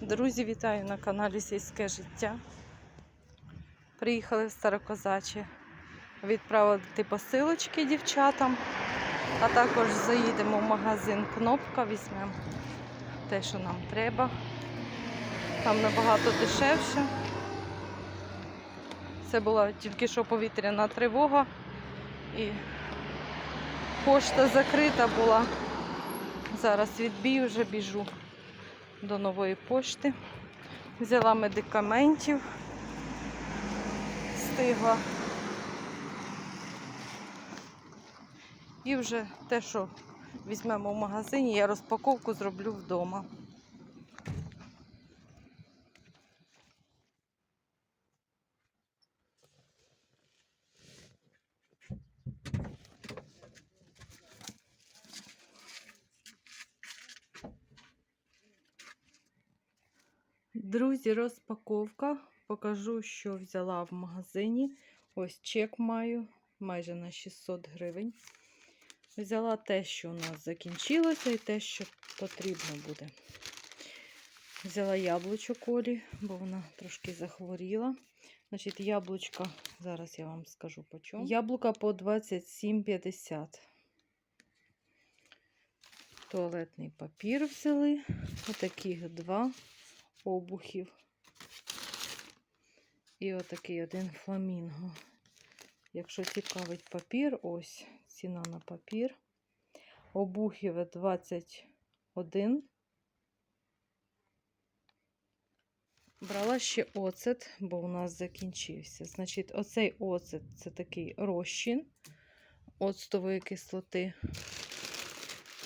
Друзі, вітаю на каналі Сільське життя. Приїхали в Старокозачі відправити посилочки дівчатам, а також заїдемо в магазин Кнопка, візьмемо те, що нам треба. Там набагато дешевше. Це була тільки що повітряна тривога і пошта закрита була. Зараз відбій вже біжу до нової пошти. Взяла медикаментів, встигла. І вже те, що візьмемо в магазині, я розпаковку зроблю вдома. Друзі, розпаковка. Покажу, що взяла в магазині. Ось чек маю майже на 600 гривень. Взяла те, що у нас закінчилося, і те, що потрібно буде. Взяла яблучок Олі, бо вона трошки захворіла. Значить, яблучка, зараз я вам скажу по чому. Яблука по 27,50. Туалетний папір взяли. Отаких два обухів. І отакий один фламінго. Якщо цікавить папір, ось ціна на папір. Обухів 21. Брала ще оцет, бо у нас закінчився. Значить, оцей оцет це такий розчин оцтової кислоти.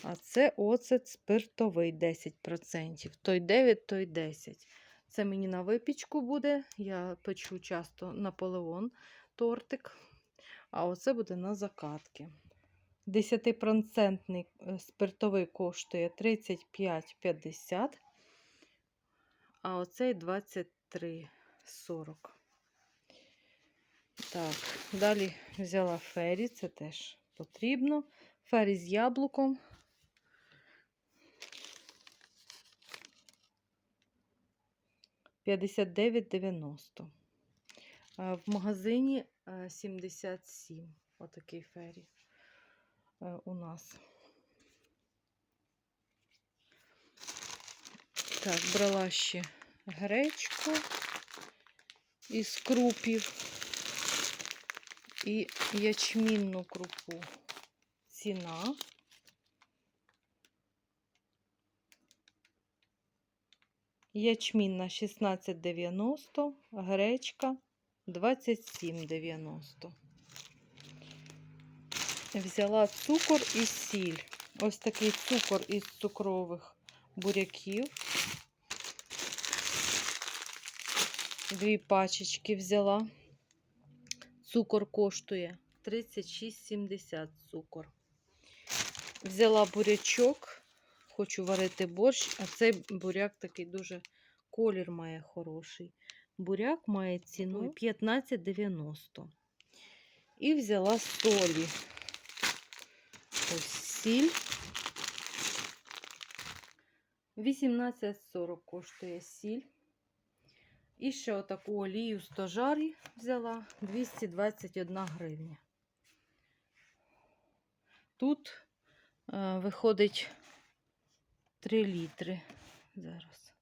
А це оцет спиртовий 10%. Той 9, той 10. Це мені на випічку буде. Я печу часто Наполеон тортик. А оце буде на закатки. 10% спиртовий коштує 35,50. А оцей 23,40. Так, далі взяла фері, це теж потрібно. Фері з яблуком. П'ятдесят дев'ять дев'яносто. В магазині 77. Отакий фері у нас. Так, брала ще гречку із крупів і ячмінну крупу. Ціна. Ячмінна 16,90, гречка 27,90. Взяла цукор і сіль. Ось такий цукор із цукрових буряків. Дві пачечки взяла. Цукор коштує 36,70 цукор. Взяла бурячок, хочу варити борщ, а цей буряк такий дуже колір має хороший. Буряк має ціну 15,90. І взяла солі. Ось сіль. 18,40 коштує сіль. І ще отаку олію стожарі взяла 221 гривня. Тут е, виходить 3 літри. Зараз.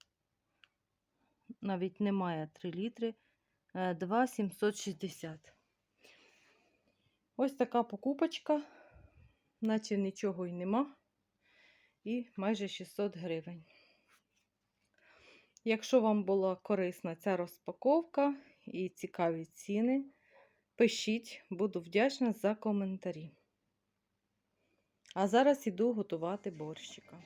Навіть немає 3 літри. Е, 2,760. Ось така покупочка, наче нічого й нема. І майже 600 гривень. Якщо вам була корисна ця розпаковка і цікаві ціни, пишіть, буду вдячна за коментарі. А зараз іду готувати борщика.